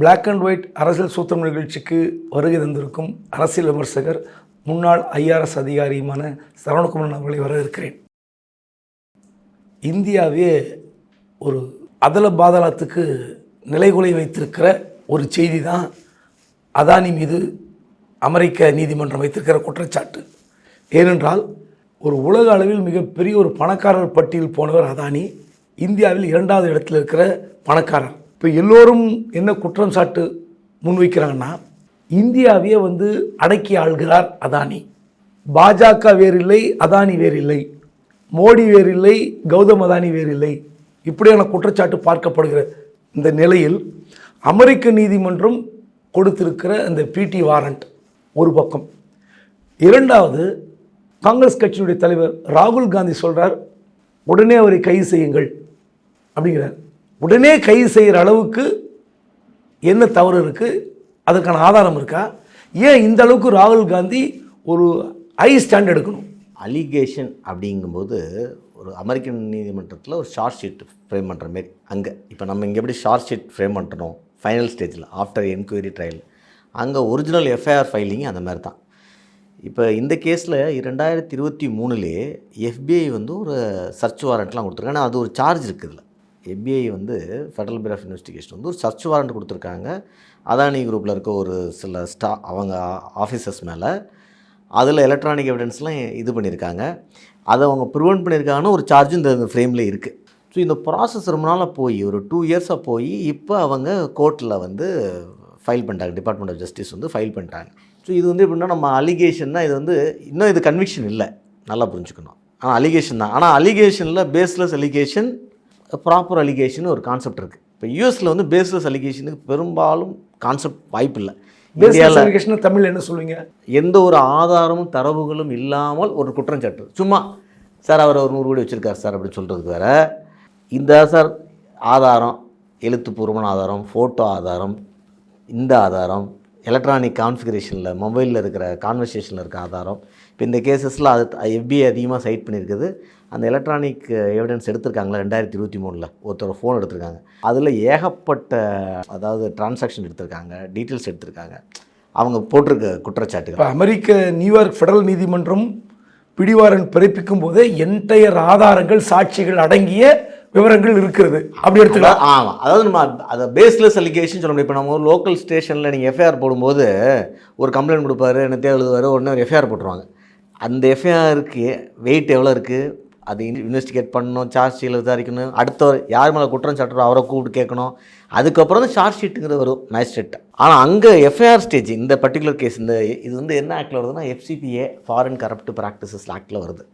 Black and white அரசியல் சூத்திரம் நிகழ்ச்சிக்கு வருகை தந்திருக்கும் அரசியல் விமர்சகர் முன்னாள் ஐஆர்எஸ் அதிகாரியுமான சரவணகுமரன் அவர்களை வரவேற்கிறேன். இந்தியாவே ஒரு அதல பாதாளத்துக்கு நிலைகுலை வைத்திருக்கிற ஒரு செய்தி தான் அதானி மீது அமெரிக்க நீதிமன்றம் வைத்திருக்கிற குற்றச்சாட்டு. ஏனென்றால் ஒரு உலக அளவில் மிகப்பெரிய ஒரு பணக்காரர் பட்டியல் போனவர் அதானி இந்தியாவில் இரண்டாவது இடத்தில் இருக்கிற பணக்காரர். இப்போ எல்லோரும் என்ன குற்றம் சாட்டு முன்வைக்கிறாங்கன்னா இந்தியாவையே வந்து அடக்கி ஆள்கிறார் அதானி. பாஜக வேறில்லை அதானி வேறில்லை. மோடி வேறில்லை கௌதம் அதானி வேறில்லை. இப்படியான குற்றச்சாட்டு பார்க்கப்படுகிற இந்த நிலையில் அமெரிக்க நீதிமன்றம் கொடுத்திருக்கிற அந்த பிடி வாரண்ட் ஒரு பக்கம். இரண்டாவது காங்கிரஸ் கட்சியினுடைய தலைவர் ராகுல் காந்தி சொல்கிறார் உடனே அவரை கைது செய்யுங்கள் அப்படிங்கிறார். உடனே கைது செய்கிற அளவுக்கு என்ன தவறு இருக்குது அதற்கான ஆதாரம் இருக்கா? ஏன் இந்த அளவுக்கு ராகுல் காந்தி ஒரு ஹை ஸ்டாண்ட் எடுக்கணும்? அலிகேஷன் அப்படிங்கும்போது ஒரு அமெரிக்கன் நீதிமன்றத்தில் ஒரு ஷார்ட் ஷீட் ஃப்ரேம் பண்ணுற மாரி அங்கே. இப்போ நம்ம இங்கே எப்படி ஷார்ட் ஷீட் ஃப்ரேம் பண்ணுறோம் ஃபைனல் ஸ்டேஜில் ஆஃப்டர் என்கொயரி ட்ரையல் அங்கே ஒரிஜினல் எஃப்ஐஆர் ஃபைலிங் அந்த மாதிரி தான். இப்போ இந்த கேஸில் இரண்டாயிரத்தி இருபத்தி மூணுலேயே எஃபிஐ வந்து ஒரு சர்ச் வாரண்ட்லாம் கொடுத்துருக்காங்க. அது ஒரு சார்ஜ் இருக்குது இதில். எஃபிஐ வந்து ஃபெடரல் பியூரோ ஆஃப் இன்வெஸ்டிகேஷன் வந்து ஒரு சர்ச் வாரண்ட் கொடுத்துருக்காங்க. அதானி குரூப்பில் இருக்க ஒரு சில ஸ்டா அவங்க ஆஃபீஸர்ஸ் மேலே. அதில் எலக்ட்ரானிக் எவிடன்ஸ்லாம் இது பண்ணியிருக்காங்க அதை அவங்க ப்ரிவெண்ட் பண்ணியிருக்காங்கன்னு ஒரு சார்ஜும் இந்த ஃப்ரேமில் இருக்குது ஸோ இந்த ப்ராசஸ் ரொம்ப நாளாக போய் ஒரு டூ இயர்ஸாக போய் இப்போ அவங்க கோர்ட்டில் வந்து ஃபைல் பண்ணிட்டாங்க. டிபார்ட்மெண்ட் ஆஃப் ஜஸ்டிஸ் வந்து ஃபைல் பண்ணிட்டாங்க. ஸோ இது வந்து எப்படின்னா நம்ம அலிகேஷன்னா இது வந்து இன்னும் இது கன்விக்ஷன் இல்லை. நல்லா புரிஞ்சுக்கணும். ஆனால் அலிகேஷன் தான். ஆனால் அலிகேஷனில் பேஸ்லெஸ் அலிகேஷன் ப்ராப்பர் அலிகேஷன் ஒரு கான்செப்ட் இருக்குது இப்போ யூஎஸில் வந்து பேஸ்லெஸ் அலிகேஷனுக்கு பெரும்பாலும் கான்செப்ட் வாய்ப்பு இல்லை தமிழ் என்ன சொல்லுவீங்க? எந்த ஒரு ஆதாரமும் தரவுகளும் இல்லாமல் ஒரு குற்றஞ்சாட்டு. சும்மா சார் அவர் ஒரு நூறு கோடி வச்சுருக்கார் சார் அப்படின்னு சொல்கிறதுக்கு வேற. இந்த சார் ஆதாரம் எழுத்துப்பூர்வமான ஆதாரம் ஃபோட்டோ ஆதாரம் இந்த ஆதாரம் எலக்ட்ரானிக் கான்ஃபிகரேஷனில் மொபைலில் இருக்கிற கான்வர்சேஷனில் இருக்க ஆதாரம். இப்போ இந்த கேசஸில் அது எஃபிஐ அதிகமாக சைட் பண்ணியிருக்குது. அந்த எலக்ட்ரானிக் எவிடன்ஸ் எடுத்திருக்காங்களா ரெண்டாயிரத்தி இருபத்தி மூணில்? ஒருத்தர் ஃபோன் எடுத்திருக்காங்க. அதில் ஏகப்பட்ட அதாவது டிரான்சாக்ஷன் எடுத்திருக்காங்க டீட்டெயில்ஸ் எடுத்திருக்காங்க. அவங்க போட்டிருக்க குற்றச்சாட்டுகள். அமெரிக்க நியூயார்க் ஃபெடரல் நீதிமன்றம் பிடிவாரன் பிறப்பிக்கும் போதே என்டையர் ஆதாரங்கள் சாட்சிகள் அடங்கிய விவரங்கள் இருக்கிறது. அப்படி எடுத்துக்கலாம். ஆமாம் அதாவது நம்ம அதை பேஸ்லெஸ் அலிகேஷன் சொல்ல முடியும். இப்போ நம்ம ஒரு லோக்கல் ஸ்டேஷனில் நீங்கள் எஃப்ஐஆர் போடும்போது ஒரு கம்ப்ளைண்ட் கொடுப்பாரு என்ன தேவை எழுதுவார் உடனே ஒரு எஃப்ஐஆர் போட்டுருவாங்க. அந்த எஃப்ஐஆருக்கு வெயிட் எவ்வளோ இருக்குது அது இன்வெஸ்டிகேட் பண்ணணும் சார்ஜ் ஷீட்டில் விசாரிக்கணும். அடுத்தவர் யார் மேலே குற்றம் சாட்டுறோ அவரை கூப்பிட்டு கேட்கணும். அதுக்கப்புறம் தான் சார்ஜ் ஷீட்டுங்கிறது வரும் மேஜிஸ்ட்ரேட் ஆனால் அங்கே எஃப்ஐஆர் ஸ்டேஜ் இந்த பர்டிகுலர் கேஸ் இந்த இது வந்து என்ன ஆக்டில் வருதுன்னா எஃப்சிபிஏ ஃபாரின் கரப்ட் ப்ராக்டிசஸ் ஆக்டில் வருது.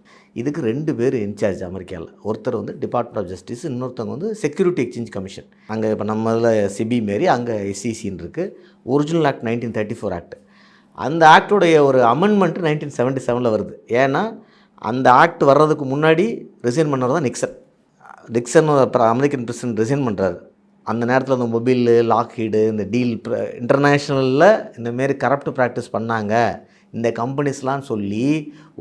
இதுக்கு ரெண்டு பேர் இன்சார்ஜ் அமெரிக்காவில் ஒருத்தர் வந்து டிபார்ட்மெண்ட் ஆஃப் ஜஸ்டிஸ் இன்னொருத்தவங்க வந்து செக்யூரிட்டி எக்ஸ்சேஞ்ச் கமிஷன் அங்கே இப்போ நம்ம இதில் சிபி மாரி அங்கே எஸ்சிசின்னு இருக்குது original act nineteen thirty four act அந்த ஆக்டுடைய ஒரு அமெண்ட்மெண்ட்டு நைன்டீன் செவன்ட்டி செவனில் வருது. ஏன்னா அந்த ஆக்ட் வர்றதுக்கு முன்னாடி ரிசைன் பண்ணவர் தான் நிக்சன் நிக்சன் அப்புறம் அமெரிக்கன் பிரசிடென்ட் ரிசைன் பண்ணுறாரு அந்த நேரத்தில் இந்த மொபைலு லாக்ஹீடு இந்த டீல் இன்டர்நேஷ்னலில் இந்தமாரி கரப்ட் ப்ராக்டிஸ் பண்ணாங்க. இந்த கம்பெனிஸ்லாம் சொல்லி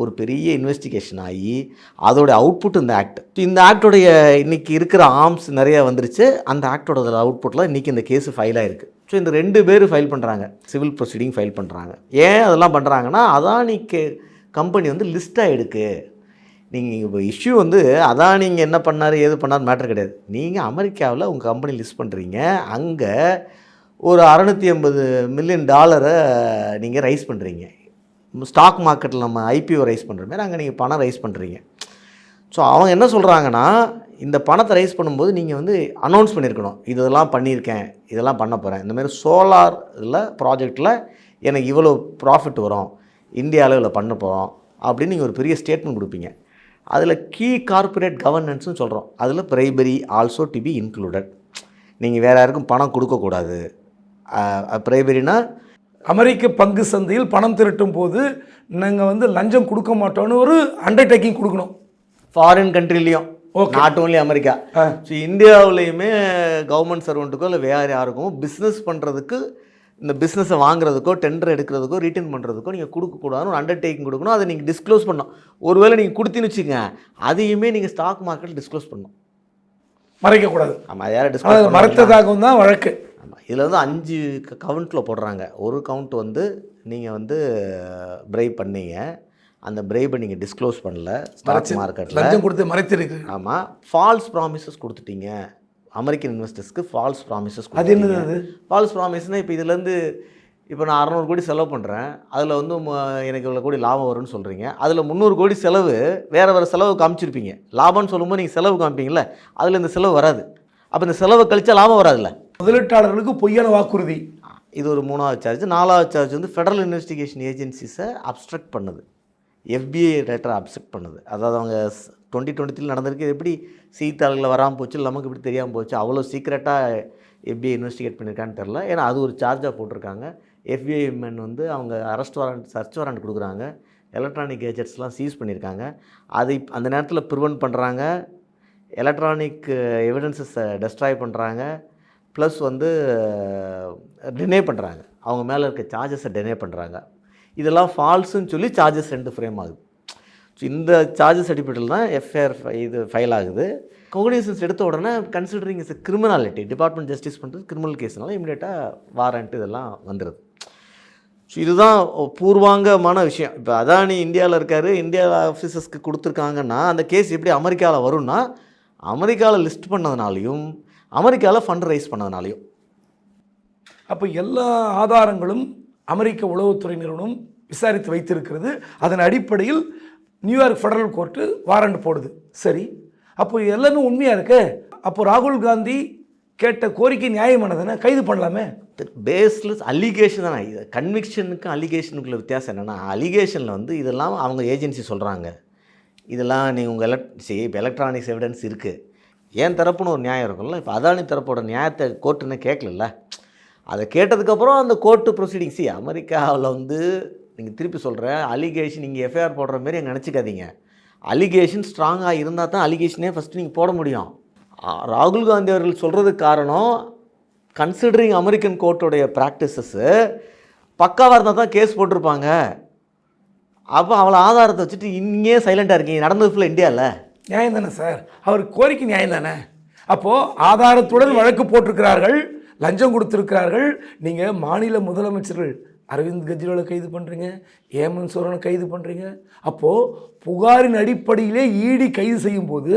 ஒரு பெரிய இன்வெஸ்டிகேஷன் ஆகி அதோடைய அவுட்புட் இந்த ஆக்ட் இந்த ஆக்டோடைய இன்றைக்கி இருக்கிற ஆர்ம்ஸ் நிறையா வந்துருச்சு. அந்த ஆக்டோட அவுட்புட்டில் இன்றைக்கி இந்த கேஸ் ஃபைல் ஆகிருக்கு ஸோ இந்த ரெண்டு பேர் ஃபைல் பண்ணுறாங்க சிவில் ப்ரொசீடிங் ஃபைல் பண்ணுறாங்க ஏன் அதெல்லாம் பண்ணுறாங்கன்னா அதானிக்கு கம்பெனி வந்து லிஸ்ட் ஆகிடுக்கு நீங்கள் இப்போ இஷ்யூ வந்து அதான் நீங்கள் என்ன பண்ணார் ஏது பண்ணார் மேட்ரு கிடையாது. நீங்கள் அமெரிக்காவில் உங்கள் கம்பெனி லிஸ்ட் பண்ணுறீங்க அங்கே ஒரு அறநூற்றி ஐம்பது மில்லியன் டாலரை நீங்கள் ரைஸ் பண்ணுறீங்க ஸ்டாக் மார்க்கெட்டில் நம்ம ஐபிஓ ரைஸ் பண்ணுற மாதிரி அங்கே நீங்கள் பணம் ரைஸ் பண்ணுறீங்க ஸோ அவங்க என்ன சொல்கிறாங்கன்னா இந்த பணத்தை ரைஸ் பண்ணும்போது நீங்கள் வந்து அனௌன்ஸ் பண்ணியிருக்கணும் இதெல்லாம் பண்ணியிருக்கேன் இதெல்லாம் பண்ண போகிறேன் இந்தமாரி சோலார் இதில் ப்ராஜெக்டில் எனக்கு இவ்வளோ ப்ராஃபிட் வரும். இந்திய அளவில் பண்ண போகிறோம் அப்படின்னு நீங்கள் ஒரு பெரிய ஸ்டேட்மெண்ட் கொடுப்பீங்க. அதில் கீ கார்ப்பரேட் கவர்னன்ஸ்னு சொல்கிறோம் அதில் bribery also to be included நீங்கள் வேறு யாருக்கும் பணம் கொடுக்கக்கூடாது பிரைபரினா அமெரிக்க பங்கு சந்தையில் பணம் திரட்டும் போது நாங்கள் வந்து லஞ்சம் கொடுக்க மாட்டோம்னு ஒரு அண்டர்டேக்கிங் கொடுக்கணும். ஃபாரின் கண்ட்ரிலையும் நாட் ஓன்லி அமெரிக்கா. ஸோ இந்தியாவிலையுமே கவர்மெண்ட் சர்வெண்ட்டுக்கோ இல்லை வேறு யாருக்கும் பிஸ்னஸ் பண்ணுறதுக்கு இந்த பிஸ்னஸை வாங்குறதுக்கோ டெண்டர் எடுக்கிறதுக்கோ ரிட்டர்ன் பண்ணுறதுக்கோ நீங்கள் கொடுக்கக்கூடாதுன்னு ஒரு அண்டர்டேக்கிங் கொடுக்கணும். அதை நீங்கள் டிஸ்க்ளோஸ் பண்ணணும். ஒருவேளை நீங்கள் கொடுத்தீங்கன்னு வச்சுங்க அதையுமே நீங்கள் ஸ்டாக் மார்க்கெட்டில் டிஸ்க்ளோஸ் பண்ணணும். மறைக்கக்கூடாது ஆமாம் அதை யாரை ஆனால் டிஸ்க்ளோஸ் மறைத்ததாகவும் தான் வழக்கு. ஆமாம் இதில் வந்து அஞ்சு கவுண்ட்டில் போடுறாங்க. ஒரு கவுண்ட் வந்து நீங்கள் வந்து பிரைப் பண்ணீங்க. அந்த பிரைப்பை நீங்கள் டிஸ்க்ளோஸ் பண்ணல ஸ்டாக் மார்க்கெட்டில் லஞ்சம் கொடுத்து மறைத்திருக்கு. ஆமாம் ஃபால்ஸ் ப்ராமிசஸ் கொடுத்துட்டீங்க. அமெரிக்கன் இன்வெஸ்டர்ஸ்க்கு ஃபால்ஸ் ப்ராமிசஸ் அது என்னது ஃபால்ஸ் ப்ராமிஸ்னால் இப்போ இதுலேருந்து இப்போ நான் அறநூறு கோடி செலவு பண்ணுறேன் அதில் வந்து எனக்கு இவ்வளோ கோடி லாபம் வரும்னு சொல்கிறீங்க அதில் முந்நூறு கோடி செலவு வேறு வேறு செலவு காமிச்சிருப்பீங்க. லாபம்னு சொல்லும்போது நீங்கள் செலவு காமிப்பீங்கல்ல அதில் இந்த செலவு வராது. அப்போ இந்த செலவை கழிச்சா லாபம் வராதுல்ல? முதலீட்டாளர்களுக்கு பொய்யான வாக்குறுதி. இது ஒரு மூணாவது சார்ஜ் நாலாவது சார்ஜ் வந்து ஃபெடரல் இன்வெஸ்டிகேஷன் ஏஜென்சிஸை அப்ஸ்ட்ரக்ட் பண்ணுது. எஃபிஐ ரேட்டரை அப்ஸ்ட்ரக்ட் பண்ணுது. அதாவது அவங்க டுவெண்ட்டி டுவெண்ட்டி நடந்திருக்கு. இது எப்படி செய்தித்தாள்களில் வராமல் போச்சு நமக்கு இப்படி தெரியாமல் போச்சு அவ்வளோ சீக்கிரட்டாக எஃபிஐ இன்வெஸ்டிகேட் பண்ணியிருக்கான்னு தெரில ஏன்னா அது ஒரு சார்ஜாக போட்டிருக்காங்க. எஃபிஐ மென் வந்து அவங்க அரெஸ்ட் வாரண்ட் சர்ச் வாரண்ட் கொடுக்குறாங்க. எலக்ட்ரானிக் கேஜெட்ஸ்லாம் சீஸ் பண்ணியிருக்காங்க அதை அந்த நேரத்தில் ப்ரிவென்ட் பண்ணுறாங்க எலக்ட்ரானிக் எவிடன்சஸை டெஸ்ட்ராய் பண்ணுறாங்க ப்ளஸ் வந்து டினே பண்ணுறாங்க அவங்க மேலே இருக்க சார்ஜஸை டினே பண்ணுறாங்க இதெல்லாம் ஃபால்ஸுன்னு சொல்லி சார்ஜஸ் ரெண்டு ஃப்ரேம் ஆகுது. இந்த சார்ஜஸ் அடிப்படையில் தான் எஃப்ஐஆர் இது ஃபைல் ஆகுது. கோகனிசன்ஸ் எடுத்த உடனே considering is criminality department justice பண்ணுறது கிரிமினல் கேஸ்னால இமீடியட்டாக வாரண்ட் இதெல்லாம் வந்துடுது ஸோ இதுதான் பூர்வாங்கமான விஷயம். இப்போ அதானி இந்தியாவில் இருக்கார் இந்தியா ஆஃபீஸர்ஸ்க்கு கொடுத்துருக்காங்கன்னா அந்த கேஸ் எப்படி அமெரிக்காவில் வரும்னா அமெரிக்காவில் லிஸ்ட் பண்ணதுனாலையும் அமெரிக்காவில் ஃபண்ட் ரைஸ் பண்ணதுனாலையும். அப்போ எல்லா ஆதாரங்களும் அமெரிக்க உளவுத்துறை நிறுவனம் விசாரித்து வைத்திருக்கிறது. அதன் அடிப்படையில் நியூயார்க் ஃபெடரல் கோர்ட்டு வாரண்ட் போடுது. சரி. அப்போ எல்லாமே உண்மையாக இருக்கு? அப்போ ராகுல் காந்தி கேட்ட கோரிக்கை நியாயமானதானே கைது பண்ணலாமே? பேஸ்லெஸ் அலிகேஷன் தானே. இது கன்விக்ஷனுக்கும் அலிகேஷனுக்குள்ள வித்தியாசம் என்னென்னா அலிகேஷனில் வந்து இதெல்லாம் அவங்க ஏஜென்சி சொல்கிறாங்க இதெல்லாம் நீ உங்கள் எலக்ட் சரி இப்போ எலக்ட்ரானிக்ஸ் எவிடன்ஸ் இருக்குது ஏன் தரப்புன்னு ஒரு நியாயம் இருக்கும்ல. இப்போ அதானி தரப்போட நியாயத்தை கோர்ட்டுன்னு கேட்கல அதை கேட்டதுக்கப்புறம் அந்த கோர்ட்டு ப்ரொசீடிங்ஸ் அமெரிக்காவில் வந்து நீங்கள் திருப்பி சொல்கிறேன் அலிகேஷன் நீங்கள் எஃப்ஐஆர் போடுற மாரி நினச்சிக்காதீங்க. அலிகேஷன் ஸ்ட்ராங்காக இருந்தால் தான் அலிகேஷனே ஃபஸ்ட்டு நீங்கள் போட முடியும். ராகுல் காந்தி அவர்கள் சொல்கிறதுக்கு காரணம் கன்சிடரிங் அமெரிக்கன் கோர்ட்டோடைய ப்ராக்டிசஸ்ஸு பக்காவாக இருந்தால் தான் கேஸ் போட்டிருப்பாங்க. அப்போ அவளை ஆதாரத்தை வச்சுட்டு இங்கே சைலண்ட்டாக இருக்கீங்க. நடந்தது ஃபுல்லாக இந்தியாவில் நியாயம் தானே சார் அவர் கோரிக்கை நியாயம் தானே? அப்போது ஆதாரத்துடன் வழக்கு போட்டிருக்கிறார்கள் லஞ்சம் கொடுத்துருக்கிறார்கள் நீங்கள் மாநில முதலமைச்சர்கள் அரவிந்த் கெஜ்ரிவாலை கைது பண்ணுறீங்க ஏமன் சோரனை கைது பண்ணுறீங்க அப்போது புகாரின் அடிப்படையிலே ஈடி கைது செய்யும்போது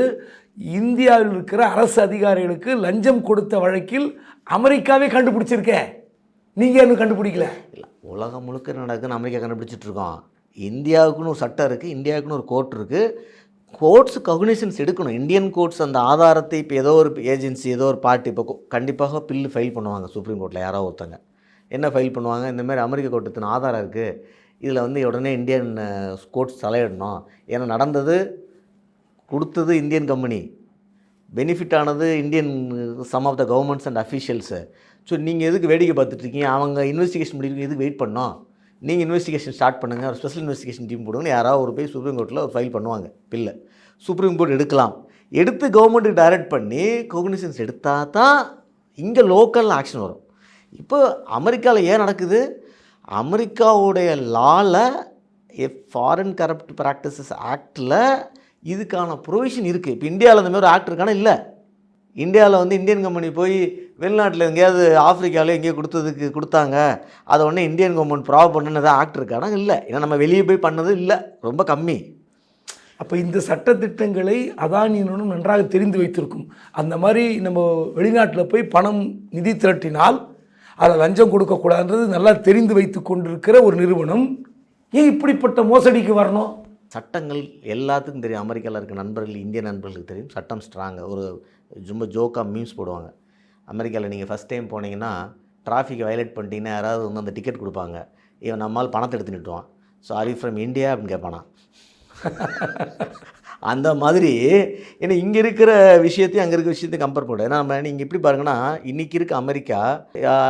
இந்தியாவில் இருக்கிற அரசு அதிகாரிகளுக்கு லஞ்சம் கொடுத்த வழக்கில் அமெரிக்காவே கண்டுபிடிச்சிருக்கே. நீங்கள் இன்னும் கண்டுபிடிக்கல. இல்லை உலகம் முழுக்க நடக்குன்னு அமெரிக்கா கண்டுபிடிச்சிட்டு இருக்கோம். இந்தியாவுக்குன்னு ஒரு சட்டம் இருக்குது இந்தியாவுக்குன்னு ஒரு கோர்ட் இருக்குது கோர்ட்ஸ் ககுனிஷன்ஸ் எடுக்கணும். இந்தியன் கோர்ட்ஸ் அந்த ஆதாரத்தை இப்போ ஏதோ ஒரு ஏஜென்சி ஏதோ ஒரு பார்ட்டி இப்போ கண்டிப்பாக பில்லு ஃபைல் பண்ணுவாங்க சுப்ரீம் கோர்ட்டில் யாரோ ஒருத்தங்க. என்ன ஃபைல் பண்ணுவாங்க? இந்த மாதிரி அமெரிக்க கோட்டத்தின் ஆதாரம் இருக்குது இதில் வந்து உடனே இந்தியன் கோர்ட்ஸ் தலையிடணும். ஏன்னா நடந்தது கொடுத்தது இந்தியன் கம்பெனி பெனிஃபிட் ஆனது Indian some of the governments and officials so நீங்கள் எதுக்கு வேடிக்கை பார்த்துட்ருக்கீங்க அவங்க இன்வெஸ்டிகேஷன் முடிவு எதுக்கு வெயிட் பண்ணோம் நீங்கள் இன்வெஸ்டிகேஷன் ஸ்டார்ட் பண்ணுங்கள் ஒரு ஸ்பெஷல் இன்வெஸ்டிகேஷன் டீம் போடுங்கன்னு யாராவது ஒரு போய் சுப்ரீம் கோர்ட்டில் ஒரு ஃபைல் பண்ணுவாங்க. பில்லை சுப்ரீம் கோர்ட் எடுக்கலாம். எடுத்து கவர்மெண்ட்டுக்கு டைரக்ட் பண்ணி கோக்னிசன்ஸ் எடுத்தால் தான் இங்கே லோக்கல் ஆக்ஷன் வரும். இப்போ அமெரிக்காவில் ஏன் நடக்குது? அமெரிக்காவுடைய லாவில் எஃப் ஃபாரின் கரப்ட் ப்ராக்டிசஸ் ஆக்டில் இதுக்கான ப்ரொவிஷன் இருக்குது இப்போ இந்தியாவில் அந்த மாதிரி ஒரு ஆக்ட் இருக்கானா? இல்லை. இந்தியாவில் வந்து இந்தியன் கம்பெனி போய் வெளிநாட்டில் எங்கேயாவது ஆப்பிரிக்காவில் எங்கேயோ கொடுத்ததுக்கு கொடுத்தாங்க. அதை உடனே இந்தியன் கவர்மெண்ட் ப்ராவ் பண்ணுன்னு ஆக்ட் இருக்கானா? இல்லை. ஏன்னா நம்ம வெளியே போய் பண்ணது இல்லை. ரொம்ப கம்மி. அப்போ இந்த சட்டத்திட்டங்களை அதானி நிறுவனம் நன்றாக தெரிந்து வைத்திருக்கும். அந்த மாதிரி நம்ம வெளிநாட்டில் போய் பணம் நிதி திரட்டினால் அதை லஞ்சம் கொடுக்கக்கூடாதுன்றது நல்லா தெரிந்து வைத்து கொண்டிருக்கிற ஒரு நிறுவனம். ஏன் இப்படிப்பட்ட மோசடிக்கு வரணும்? சட்டங்கள் எல்லாத்துக்கும் தெரியும். அமெரிக்காவில் இருக்க நண்பர்கள் இந்திய நண்பர்களுக்கு தெரியும். சட்டம் ஸ்ட்ராங்கு ஒரு ரொம்ப ஜோக்காக மீம்ஸ் போடுவாங்க. அமெரிக்காவில் நீங்கள் ஃபஸ்ட் டைம் போனீங்கன்னா டிராஃபிக்கை வயலேட் பண்ணிட்டீங்கன்னா யாராவது வந்து அந்த டிக்கெட் கொடுப்பாங்க. இவன் நம்மால் பணத்தை எடுத்து நிட்டுவான் ஸோ ஆர் ஃப்ரம் இந்தியா அப்படின்னு கேட்பானா. அந்த மாதிரி ஏன்னா இங்கே இருக்கிற விஷயத்தையும் அங்கே இருக்கிற விஷயத்தையும் கம்பேர் பண்ண நம்ம நீங்கள் எப்படி பாருங்கன்னா இன்றைக்கி இருக்க அமெரிக்கா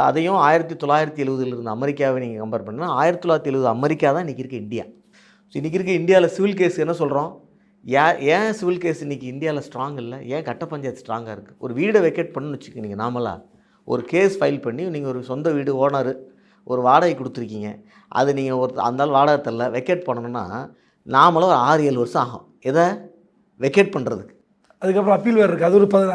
அதையும் ஆயிரத்தி தொள்ளாயிரத்தி எழுபதில் இருந்த அமெரிக்காவை நீங்கள் கம்பேர் பண்ணால் ஆயிரத்தி தொள்ளாயிரத்தி எழுபது அமெரிக்கா தான் இன்றைக்கி இருக்க இந்தியா. ஸோ இன்றைக்கி இருக்க இந்தியாவில் சிவில் கேஸ் என்ன சொல்கிறோம் ஏன் ஏன் சிவில் கேஸ் இன்றைக்கி இந்தியாவில் ஸ்ட்ராங் இல்லை? ஏன் கட்ட பஞ்சாயத்து ஸ்ட்ராங்காக இருக்குது ஒரு வீடை வெக்கேட் பண்ணுன்னு வச்சுக்கோங்க நீங்கள் நாமளாக ஒரு கேஸ் ஃபைல் பண்ணி நீங்கள் ஒரு சொந்த வீடு ஓனர் ஒரு வாடகை கொடுத்துருக்கீங்க. அது நீங்கள் ஒரு அந்த வாடகை தரல வெக்கேட் பண்ணணும்னா நாமளும் ஒரு ஆறு ஏழு வருஷம் ஆகும். எதை? வெக்கேட் பண்ணுறதுக்கு அதுக்கப்புறம் அப்பீல் வேறு இருக்குது அது ஒரு பதி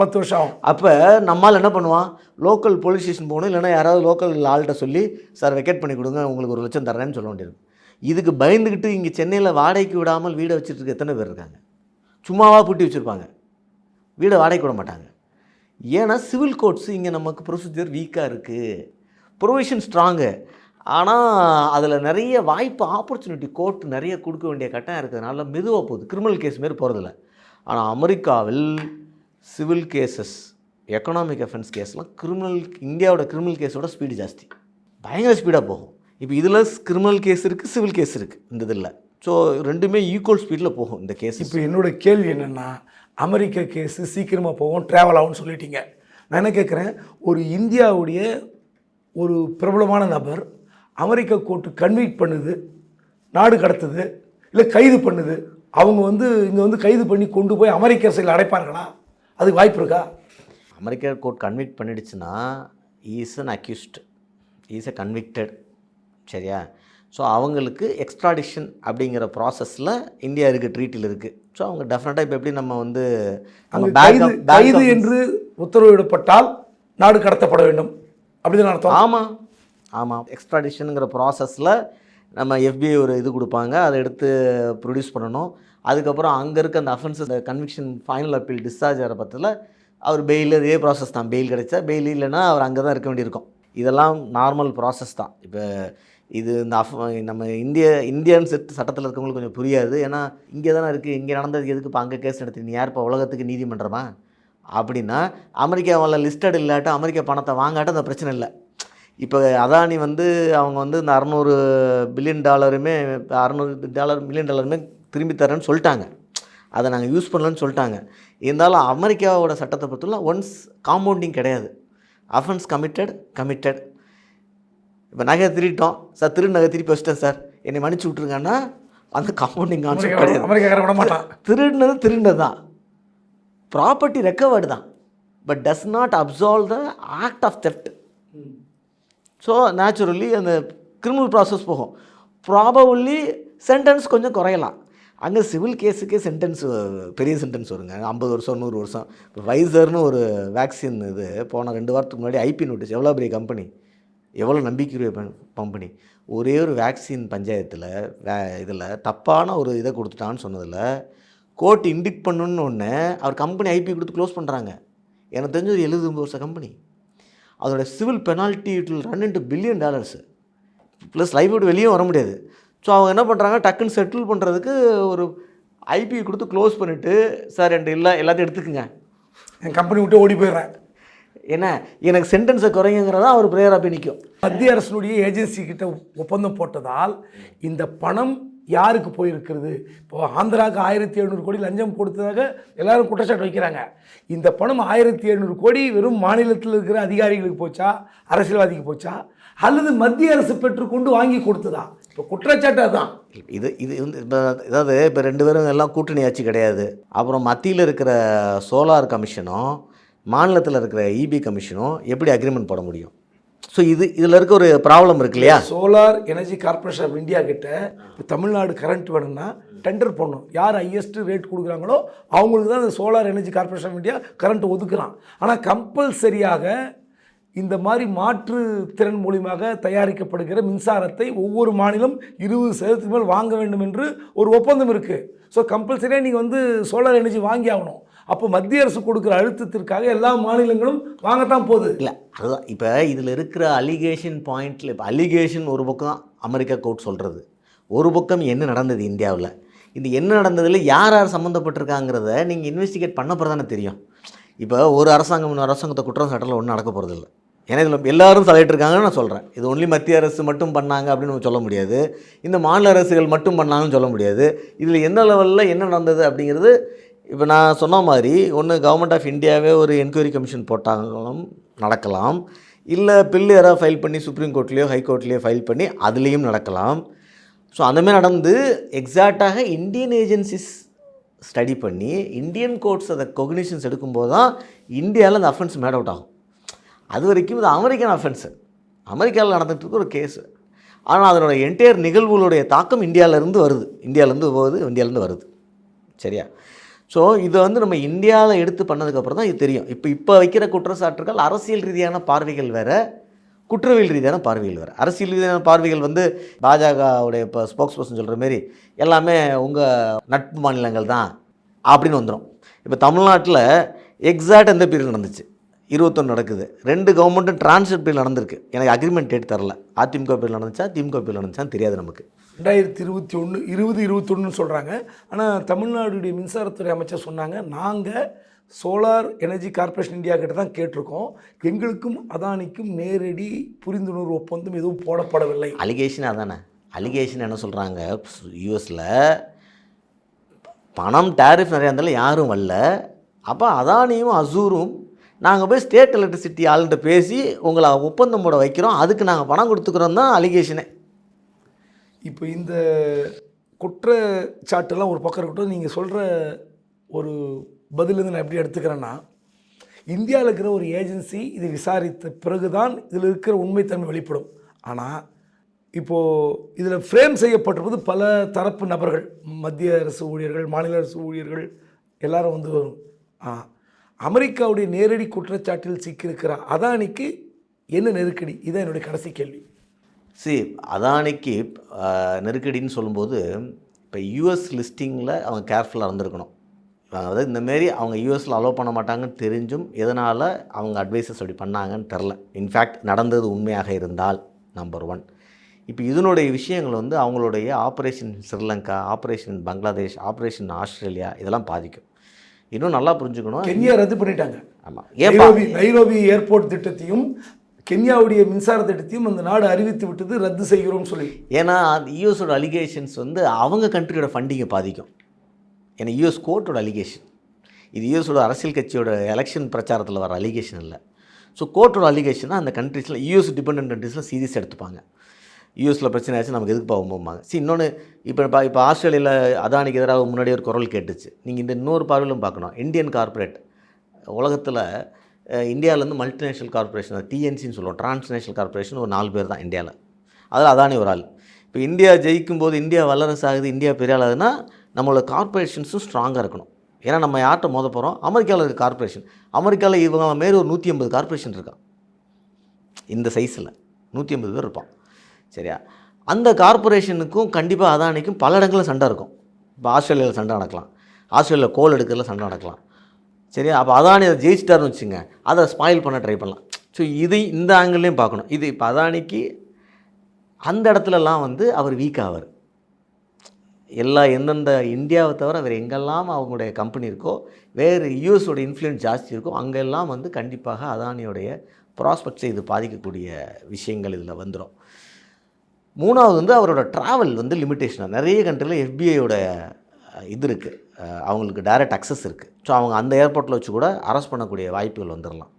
பத்து வருஷம் ஆகும். அப்போ நம்மால் என்ன பண்ணுவான்? லோக்கல் போலீஸ் ஸ்டேஷன் போகணும். இல்லைன்னா யாராவது லோக்கல் ஆள்கிட்ட சொல்லி சார் வெக்கேட் பண்ணி கொடுங்க. உங்களுக்கு ஒரு லட்சம் தரேன்னு சொல்ல வேண்டியது இதுக்கு பயந்துக்கிட்டு இங்கே சென்னையில் வாடகைக்கு விடாமல் வீடை வச்சுட்டு இருக்க எத்தனை பேர் இருக்காங்க? சும்மாவாக பூட்டி வச்சுருப்பாங்க. வீடை வாடகைக்கு விட மாட்டாங்க. ஏன்னா சிவில் கோர்ட்ஸ் இங்கே நமக்கு ப்ரொசீஜர் வீக்காக இருக்குது ப்ரொவிஷன் ஸ்ட்ராங்கு ஆனால் அதில் நிறைய வாய்ப்பு ஆப்பர்ச்சுனிட்டி கோர்ட் நிறைய கொடுக்க வேண்டிய கட்டாயம் இருக்கிறதுனால மெதுவாக போகுது. கிரிமினல் கேஸ் மாரி போகிறதில்ல ஆனால் அமெரிக்காவில் சிவில் கேசஸ் எக்கனாமிக் அஃபென்ஸ் கேஸ்லாம் கிரிமினல் இந்தியாவோட கிரிமினல் கேஸோட ஸ்பீடு ஜாஸ்தி. பயங்கர ஸ்பீடாக போகும். இப்போ இதில் கிரிமினல் கேஸ் இருக்குது சிவில் கேஸ் இருக்குது இந்த இதில். ஸோ ரெண்டுமே ஈக்குவல் ஸ்பீடில் போகும் இந்த கேஸ் இப்போ என்னோட கேள்வி என்னென்னா அமெரிக்க கேஸு சீக்கிரமாக போகும் ட்ராவல் ஆகும்னு சொல்லிட்டீங்க. நான் என்ன கேட்குறேன் ஒரு இந்தியாவுடைய ஒரு பிரபலமான நபர் அமெரிக்க கோர்ட்டு கன்வீட் பண்ணுது நாடு கடத்துது இல்லை கைது பண்ணுது. அவங்க வந்து இங்கே வந்து கைது பண்ணி கொண்டு போய் அமெரிக்க சிலையில் அடைப்பார்களா? அதுக்கு வாய்ப்பு இருக்கா? America court convict பண்ணிடுச்சுன்னா is an accused is a convicted சரியா? ஸோ அவங்களுக்கு எக்ஸ்ட்ராடிஷன் அப்படிங்கிற ப்ராசஸில் இந்தியா இருக்குது ட்ரீட்டில் இருக்குது ஸோ அவங்க டெஃபினட்டாக இப்போ எப்படி நம்ம வந்து கைது என்று உத்தரவிடப்பட்டால் நாடு கடத்தப்பட வேண்டும். அப்படின்னு அர்த்தம். ஆமாம் ஆமாம் எக்ஸ்ட்ராடிஷனுங்கிற ப்ராசஸில் நம்ம எஃபிஐ ஒரு இது கொடுப்பாங்க. அதை எடுத்து ப்ரொடியூஸ் பண்ணணும். அதுக்கப்புறம் அங்கே இருக்க அந்த offence conviction final appeal discharge ஆகிற பத்தில் அவர் பெயில் இதே ப்ராசஸ் தான். பெயில் கிடைச்சா பெயில் இல்லைன்னா அவர் அங்கே தான் இருக்க வேண்டியிருக்கும். இதெல்லாம் நார்மல் ப்ராசஸ் தான். இப்போ இது இந்த அஃப் நம்ம இந்திய இந்தியன் செட் சட்டத்தில் இருக்கவங்களுக்கு கொஞ்சம் புரியாது. ஏன்னா இங்கே தானே இருக்குது இங்கே நடந்தது எதுக்கு? இப்போ அங்கே கேஸ் நடத்தி நீ யார்? இப்போ உலகத்துக்கு நீதிமன்றமா? அப்படின்னா அமெரிக்காவில் லிஸ்டட் இல்லாட்டும் அமெரிக்கா பணத்தை வாங்காட்டும் அந்த பிரச்சனை இல்லை. இப்போ அதானி வந்து அவங்க வந்து இந்த அறநூறு பில்லியன் டாலருமே அறநூறு டாலர் மில்லியன் டாலருமே திரும்பி தரேன்னு சொல்லிட்டாங்க. அதை நாங்கள் யூஸ் பண்ணலன்னு சொல்லிட்டாங்க. இருந்தாலும் அமெரிக்காவோட சட்டத்தை பொறுத்தவரை ஒன்ஸ் காம்பவுண்டிங் கிடையாது. அஃபென்ஸ் கமிட்டட் கமிட்டட் இப்போ நகை திருட்டோம் சார் திரு நகை திருப்பி வச்சிட்டேன் சார். என்னை மன்னிச்சு விட்ருங்கன்னா அந்த காம்பவுண்டிங் கான்செப்ட் கிடையாது. திருடினது திருடினது தான் ப்ராப்பர்ட்டி ரெக்கவர்டு தான். But does not absolve the act of theft. So naturally அந்த கிரிமினல் ப்ராசஸ் போகும். ப்ராபபிளி சென்டென்ஸ் கொஞ்சம் குறையலாம். அங்கே சிவில் கேஸுக்கே சென்டென்ஸ் பெரிய சென்டென்ஸ் வருங்க. ஐம்பது வருஷம் நூறு வருஷம். இப்போ வைசர்னு ஒரு வேக்சின் இது போன ரெண்டு வாரத்துக்கு முன்னாடி ஐபி நோட்டீஸ் எவ்வளோ பெரிய கம்பெனி எவ்வளோ நம்பிக்கையுரிய கம்பெனி ஒரே ஒரு வேக்சின் பஞ்சாயத்தில் வே இதில் தப்பான ஒரு இதை கொடுத்துட்டான்னு சொன்னதில் கோர்ட் இண்டிக் பண்ணுன்னு ஒன்று அவர் கம்பெனி ஐபி கொடுத்து க்ளோஸ் பண்ணுறாங்க எனக்கு தெரிஞ்ச ஒரு எழுபது வருஷம் கம்பெனி அதோட civil penalty it will run into billion dollars plus life விட்டு வெளியே வர முடியாது. ஸோ அவங்க என்ன பண்ணுறாங்க டக்குன்னு செட்டில் பண்ணுறதுக்கு ஒரு ஐபி கொடுத்து க்ளோஸ் பண்ணிவிட்டு சார் என்கிட்ட இல்லை எல்லாத்தையும் எடுத்துக்குங்க. என் கம்பெனி விட்டு ஓடி போயிடுறேன். என்ன? எனக்கு சென்டென்ஸை குறைங்கிறதா அவர் ப்ரேயராக போய் நிற்கும் மத்திய அரசினுடைய ஏஜென்சி கிட்ட ஒப்பந்தம் போட்டதால் இந்த பணம் யாருக்கு போயிருக்கிறது? இப்போ ஆந்திராவுக்கு ஆயிரத்தி எழுநூறு கோடி லஞ்சம் கொடுத்ததாக எல்லாரும் குற்றச்சாட்டு வைக்கிறாங்க. இந்த பணம் ஆயிரத்தி எழுநூறு கோடி வெறும் மாநிலத்தில் இருக்கிற அதிகாரிகளுக்கு போச்சா? அரசியல்வாதிக்கு போச்சா? அல்லது மத்திய அரசு பெற்றுக்கொண்டு வாங்கி கொடுத்ததா? இப்போ குற்றச்சாட்டு அதுதான். இது இது வந்து இப்போ அதாவது இப்போ ரெண்டு பேரும் எல்லாம் கூட்டணி ஆட்சி கிடையாது. அப்புறம் மத்தியில் இருக்கிற சோலார் கமிஷனும் மாநிலத்தில் இருக்கிற இபி கமிஷனும் எப்படி அக்ரிமெண்ட் போட முடியும்? ஸோ இது இதில் இருக்க ஒரு ப்ராப்ளம் இருக்கு இல்லையா? Solar Energy Corporation of India கிட்ட தமிழ்நாடு கரண்ட் வேணும்னா டெண்டர் பண்ணும் யார் ஹையஸ்ட் ரேட் கொடுக்குறாங்களோ அவங்களுக்கு தான் இந்த Solar Energy Corporation of India current ஒதுக்குறான். ஆனால் கம்பல்சரியாக இந்த மாதிரி மாற்று திறன் மூலியமாக தயாரிக்கப்படுகிற மின்சாரத்தை ஒவ்வொரு மாநிலம் இருபது சதவீதத்துக்கு மேல் வாங்க வேண்டும் என்று ஒரு ஒப்பந்தம் இருக்குது ஸோ கம்பல்சரியாக நீங்கள் வந்து சோலார் எனர்ஜி வாங்கி ஆகணும் அப்போ மத்திய அரசு கொடுக்குற அழுத்தத்திற்காக எல்லா மாநிலங்களும் வாங்கத்தான் போகுது. இல்லை அதுதான். இப்போ இதில் இருக்கிற அலிகேஷன் பாயிண்டில் இப்போ அலிகேஷன் ஒரு பக்கம் அமெரிக்கா கோர்ட் சொல்கிறது ஒரு பக்கம் என்ன நடந்தது இந்தியாவில்? இது என்ன நடந்ததில் யார் யார் சம்மந்தப்பட்டிருக்காங்கிறத நீங்கள் இன்வெஸ்டிகேட் பண்ண போகிறது தானே தெரியும். இப்போ ஒரு அரசாங்கம் இன்னொரு அரசாங்கத்தை குற்றம் சட்டத்தில் ஒன்றும் நடக்க போகிறதில்ல ஏன்னா இதில் எல்லாரும் தலையிட்டு இருக்காங்கன்னு நான் சொல்கிறேன் இது ஒன்லி மத்திய அரசு மட்டும் பண்ணாங்க அப்படின்னு நம்ம சொல்ல முடியாது. இந்த மாநில அரசுகள் மட்டும் பண்ணாங்கன்னு சொல்ல முடியாது. இதில் எந்த லெவலில் என்ன நடந்தது அப்படிங்கிறது இப்போ நான் சொன்ன மாதிரி ஒன்று கவர்மெண்ட் ஆஃப் இந்தியாவே ஒரு என்கொயரி கமிஷன் போட்டாங்களும் நடக்கலாம். இல்லை பில்லு யாராவது ஃபைல் பண்ணி சுப்ரீம் கோர்ட்லேயோ ஹைகோர்ட்லேயோ ஃபைல் பண்ணி அதுலேயும் நடக்கலாம். ஸோ அந்தமாதிரி நடந்து எக்ஸாக்டாக இந்தியன் ஏஜென்சிஸ் ஸ்டடி பண்ணி இந்தியன் கோர்ட்ஸ் அதை கொக்னிஷன்ஸ் எடுக்கும்போது தான் இந்தியாவில் அந்த அஃபென்ஸ் மேட் அவுட் ஆகும். அது வரைக்கும் இது அமெரிக்கன் அஃபென்ஸு அமெரிக்காவில் நடந்துகிட்டு இருக்க ஒரு கேஸு ஆனால் அதனோட என்டையர் நிகழ்வுகளுடைய தாக்கம் இந்தியாவிலேருந்து வருது. இந்தியாவிலேருந்து போகுது இந்தியாவிலேருந்து வருது. சரியா? ஸோ இதை வந்து நம்ம இந்தியாவில் எடுத்து பண்ணதுக்கப்புறம் தான் இது தெரியும். இப்போ இப்போ வைக்கிற குற்றச்சாட்டுகள் அரசியல் ரீதியான பார்வைகள் வேறு குற்றவியல் ரீதியான பார்வைகள் வேறு. அரசியல் ரீதியான பார்வைகள் வந்து பாஜகவுடைய இப்போ ஸ்போக்ஸ் பர்சன் சொல்கிற மாரி எல்லாமே உங்கள் நட்பு மாநிலங்கள் தான் அப்படின்னு வந்துடும் இப்போ தமிழ்நாட்டில் எக்ஸாக்ட் எந்த பீரியட் நடந்துச்சு? இருபத்தொன்று நடக்குது. ரெண்டு கவர்மெண்ட்டும் டிரான்ஸ்ஃபர் பீரியட் நடந்திருக்கு. எனக்கு அக்ரிமெண்ட் டேட் தரல. அதிமுக பீரியட் நடந்துச்சா திமுக பீரியட் நடந்துச்சான்னு தெரியாது நமக்கு. ரெண்டாயிரத்தி இருபத்தி ஒன்று இருபது இருபத்தொன்னு சொல்கிறாங்க ஆனால் தமிழ்நாடுடைய மின்சாரத்துறை அமைச்சர் சொன்னாங்க நாங்கள் சோலார் எனர்ஜி கார்ப்பரேஷன் இந்தியா கிட்ட தான் கேட்டிருக்கோம். எங்களுக்கும் அதானிக்கும் நேரடி புரிந்துணர்வு ஒப்பந்தம் எதுவும் போடப்படவில்லை. அலிகேஷன் அதானே? அலிகேஷன் என்ன சொல்கிறாங்க யூஎஸில் பணம் டேரிஃப் நிறையா இருந்தாலும் யாரும் வரல. அப்போ அதானியும் அசூரும் நாங்கள் போய் ஸ்டேட் எலக்ட்ரிசிட்டி ஆளுகிட்ட பேசி உங்களை ஒப்பந்தம் போட வைக்கிறோம். அதுக்கு நாங்கள் பணம் கொடுத்துக்கிறோம் தான் அலிகேஷனே இப்போ இந்த குற்றச்சாட்டுலாம் ஒரு பக்கம் இருக்கட்டும். நீங்கள் சொல்கிற ஒரு பதிலிருந்து நான் எப்படி எடுத்துக்கிறேன்னா இந்தியாவில் இருக்கிற ஒரு ஏஜென்சி இது விசாரித்த பிறகு தான் இதில் இருக்கிற உண்மைத்தன்மை வெளிப்படும். ஆனால் இப்போது இதில் ஃப்ரேம் செய்யப்பட்டிருப்பது பல தரப்பு நபர்கள் மத்திய அரசு ஊழியர்கள் மாநில அரசு ஊழியர்கள் எல்லாரும் வந்து வரும். ஆ அமெரிக்காவுடைய நேரடி குற்றச்சாட்டில் சிக்கியிருக்கிற அதானிக்கு என்ன நெருக்கடி? இதான் என்னுடைய கடைசி கேள்வி. சி அதானிக்கு நெருக்கடின்னு சொல்லும்போது இப்போ யூஎஸ் லிஸ்டிங்கில் அவங்க கேர்ஃபுல்லாக இருந்திருக்கணும். அதாவது இந்தமாரி அவங்க யூஎஸில் அலோவ் பண்ண மாட்டாங்கன்னு தெரிஞ்சும் எதனால் அவங்க அட்வைசஸ் அப்படி பண்ணாங்கன்னு தெரில இன்ஃபேக்ட் நடந்தது உண்மையாக இருந்தால் நம்பர் ஒன் இப்போ இதனுடைய விஷயங்கள் வந்து அவங்களுடைய operation Sri Lanka operation Bangladesh operation Australia இதெல்லாம் பாதிக்கும். இன்னும் நல்லா புரிஞ்சுக்கணும். கென்யா ரத்து பண்ணிட்டாங்க. ஆமாம் நைரோபி நைரோபி ஏர்போர்ட் திட்டத்தையும் கென்யாவுடைய மின்சார திட்டத்தையும் அந்த நாடு அறிவித்து விட்டது ரத்து செய்கிறோம்னு சொல்லி. ஏன்னா யூஎஸோட அலிகேஷன்ஸ் வந்து அவங்க கண்ட்ரியோட ஃபண்டிங்கை பாதிக்கும். ஏன்னா யூஎஸ் கோர்ட்டோட அலிகேஷன் இது யூஎஸோட அரசியல் கட்சியோட எலெக்ஷன் பிரச்சாரத்தில் வர அலிகேஷன் இல்லை. ஸோ கோர்ட்டோட அலிகேஷனை அந்த கண்ட்ரீஸில் யூஎஸ் டிபெண்ட் கண்ட்ரீஸில் சீரியஸ் எடுத்துப்பாங்க. யூஎஸில் பிரச்சனை ஆச்சு நமக்கு எதுக்கு போகும்போம்பாங்க சரி இன்னொன்று இப்போ இப்போ இப்போ ஆஸ்திரேலியாவில் அதானிக்கு எதிராக முன்னாடி ஒரு குரல் கேட்டுச்சு. நீங்கள் இந்த இன்னொரு பார்வையிலும் பார்க்கணும். இந்தியன் கார்ப்பரேட் உலகத்தில் இந்தியாவிலேருந்து மல்டிநேஷனல் கார்ப்பரேஷன் டிஎன்சின்னு சொல்லுவோம். டிரான்ஸ்நேஷனல் கார்ப்பரேஷன் ஒரு நாலு பேர் தான் இந்தியாவில் அதில் அதானி ஒரு ஆள். இப்போ இந்தியா ஜெயிக்கும் போது இந்தியா வல்லரசு ஆகுது இந்தியா பெரிய ஆளாகுதுன்னா நம்மளோட கார்ப்பரேஷன்ஸும் ஸ்ட்ராங்காக இருக்கணும். ஏன்னா நம்ம யார்கிட்ட மோத போகிறோம் அமெரிக்காவில் இருக்க கார்ப்பரேஷன் அமெரிக்காவில் இவங்க மாரி ஒரு நூற்றி ஐம்பது கார்ப்பரேஷன் இருக்கான் இந்த சைஸில் நூற்றி ஐம்பது பேர் இருப்பான் சரியா? அந்த கார்ப்பரேஷனுக்கும் கண்டிப்பாக அதானிக்கும் பல இடங்களில் சண்டை இருக்கும். இப்போ ஆஸ்திரேலியாவில் சண்டை நடக்கலாம். ஆஸ்திரேலியாவில் கோல் எடுக்கிறதுல சண்டை நடக்கலாம். சரியா? அப்போ அதானி அதை ஜெயிச்சிட்டாருன்னு வச்சுங்க அதை ஸ்பாயில் பண்ண ட்ரை பண்ணலாம். ஸோ இது இந்த ஆங்கிள்லேயும் பார்க்கணும். இது இப்போ அதானிக்கு அந்த இடத்துலலாம் வந்து அவர் வீக் ஆவார். எல்லா எந்தெந்த இந்தியாவை தவிர வேறு எங்கெல்லாம் அவங்களுடைய கம்பெனி இருக்கோ வேறு யூஎஸோட இன்ஃப்ளூயன்ஸ் ஜாஸ்தி இருக்கோ அங்கெல்லாம் வந்து கண்டிப்பாக அதானியோடைய ப்ராஸ்பெக்ட்ஸை இது பாதிக்கக்கூடிய விஷயங்கள் இதில் வந்துடும் மூணாவது வந்து அவரோட ட்ராவல் வந்து லிமிட்டேஷனாக நிறைய கண்ட்ரியில் எஃபிஐயோட இது இருக்குது அவங்களுக்கு டைரக்ட் அக்சஸ் இருக்குது ஸோ அவங்க அந்த ஏர்போர்ட்டில் வச்சு கூட அரெஸ்ட் பண்ணக்கூடிய வாய்ப்புகள் வந்துடலாம்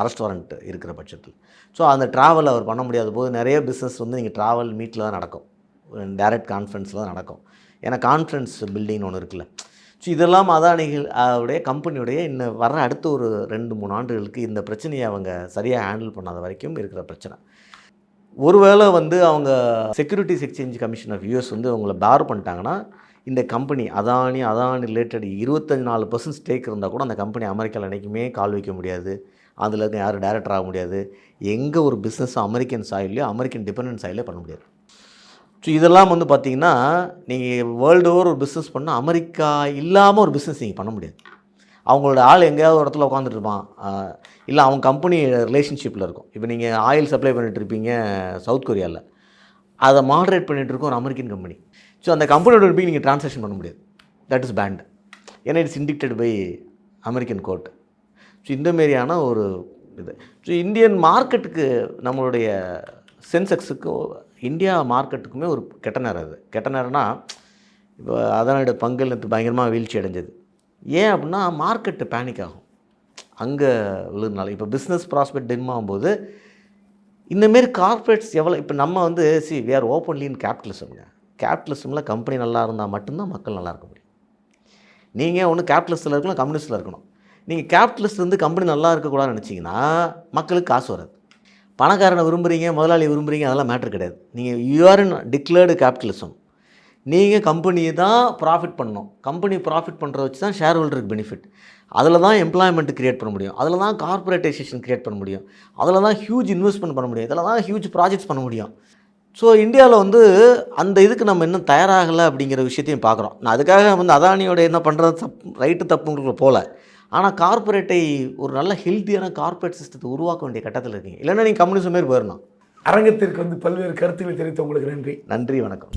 அரெஸ்ட் வாரண்ட் இருக்கிற பட்சத்தில். ஸோ அந்த ட்ராவல் அவர் பண்ண முடியாத போது நிறைய பிஸ்னஸ் வந்து நீங்கள் ட்ராவல் மீட்டில் தான் நடக்கும். டைரக்ட் கான்ஃபரன்ஸில் தான் நடக்கும். ஏன்னா கான்ஃபரன்ஸ் பில்டிங்னு ஒன்று இருக்குல்ல. ஸோ இதெல்லாம் அதானிகள் அவருடைய கம்பெனியுடைய இன்னும் வர அடுத்த ஒரு ரெண்டு மூணு ஆண்டுகளுக்கு இந்த பிரச்சனையை அவங்க சரியாக ஹேண்டில் பண்ணாத வரைக்கும் இருக்கிற பிரச்சனை. ஒருவேளை வந்து அவங்க Securities Exchange Commission of US வந்து அவங்கள பேர் பண்ணிட்டாங்கன்னா இந்த கம்பெனி அதானி அதானி ரிலேட்டட் இருபத்தஞ்சு நாலு பர்சன்ட் ஸ்டேக் இருந்தால் கூட அந்த கம்பெனி அமெரிக்காவில் என்றைக்குமே கால் வைக்க முடியாது. அதில் இருக்க யாரும் டேரக்டர் ஆக முடியாது. எங்கே ஒரு பிஸ்னஸ் அமெரிக்கன் சாயிலையோ அமெரிக்கன் டிபெண்டன்ஸ் சாயிலே பண்ண முடியாது. ஸோ இதெல்லாம் வந்து பார்த்தீங்கன்னா நீங்கள் வேர்ல்டு ஓவர் ஒரு பிஸ்னஸ் பண்ணால் அமெரிக்கா இல்லாமல் ஒரு பிஸ்னஸ் நீங்கள் பண்ண முடியாது. அவங்களோட ஆள் எங்கேயாவது ஒரு இடத்துல உட்காந்துட்டு இருப்பான். இல்லை அவங்க கம்பெனி ரிலேஷன்ஷிப்பில் இருக்கும். இப்போ நீங்கள் ஆயில் சப்ளை பண்ணிட்டு இருப்பீங்க சவுத் கொரியாவில் அதை மாடரேட் பண்ணிகிட்டு இருக்கும் ஒரு அமெரிக்கன் கம்பெனி ஸோ அந்த கம்பெனியோட போய் நீங்கள் ட்ரான்ஸாக்ஷன் பண்ண முடியாது. தட் இஸ் பேண்ட் ஏன்னா it's indicted by American court so இந்த மாரியான ஒரு இது. ஸோ இந்தியன் மார்க்கெட்டுக்கு நம்மளுடைய சென்செக்ஸுக்கு இந்தியா மார்க்கெட்டுக்குமே ஒரு கெட்ட நேரம் அது. கெட்ட நேரம்னா இப்போ அதனோட பங்கு பயங்கரமாக வீழ்ச்சி அடைஞ்சது. ஏன் அப்படின்னா மார்க்கெட்டு பேனிக் ஆகும். அங்கே விழுதுனால இப்போ பிஸ்னஸ் ப்ராஸ்பெக்ட் டிம் ஆகும்போது இந்தமாரி கார்ப்பரேட்ஸ் எவ்வளோ இப்போ நம்ம வந்து சி we ஓப்பன்லின்னு openly in capitalismங்க கேபிட்டலிசமில் கம்பெனி நல்லா இருந்தால் மட்டும்தான் மக்கள் நல்லா இருக்க முடியும். நீங்கள் ஒன்று கேபிட்டலிஸ்ட்டில் இருக்கணும் கம்யூனிஸ்ட்டில் இருக்கணும். நீங்கள் கேபிட்டலிஸ்ட்லேருந்து கம்பெனி நல்லா இருக்கக்கூடாதுன்னு நினச்சிங்கன்னா மக்களுக்கு காசு வராது. பணக்காரனை விரும்புகிறீங்க முதலாளி விரும்புகிறீங்க அதெல்லாம் மேட்ரு கிடையாது. நீங்கள் யூஆர் இன் டிக்ளேர்டு கேபிட்டலிசம் நீங்கள் கம்பெனியை தான் ப்ராஃபிட் பண்ணணும். கம்பெனி ப்ராஃபிட் பண்ணுறத வச்சு தான் ஷேர் ஹோல்டருக்கு பெனிஃபிட் அதில் தான் எம்ப்ளாய்மெண்ட் கிரியேட் பண்ண முடியும். அதில் தான் கார்பரேட்டைசேஷன் கிரியேட் பண்ண முடியும். அதில் தான் ஹியூஜ் இன்வெஸ்ட்மெண்ட் பண்ண முடியும். இதில் தான் ஹியூஜ் ப்ராஜெக்ட்ஸ் பண்ண முடியும். ஸோ இந்தியாவில் வந்து அந்த இதுக்கு நம்ம இன்னும் தயாராகலை அப்படிங்கிற விஷயத்தையும் பார்க்குறோம். நான் அதுக்காக வந்து அதானியோட என்ன பண்ணுறது தப் ரைட்டு தப்புங்கிறதுல போகல. ஆனால் கார்ப்பரேட்டை ஒரு நல்ல ஹெல்த்தியான கார்ப்பரேட் சிஸ்டத்தை உருவாக்க வேண்டிய கட்டத்தில் இருக்கீங்க. இல்லைன்னா நீங்கள் கம்யூனிசம் மாரி போயிடணும். அரங்கத்திற்கு வந்து பல்வேறு கருத்துக்களை தெரிவித்த உங்களுக்கு நன்றி. நன்றி வணக்கம்.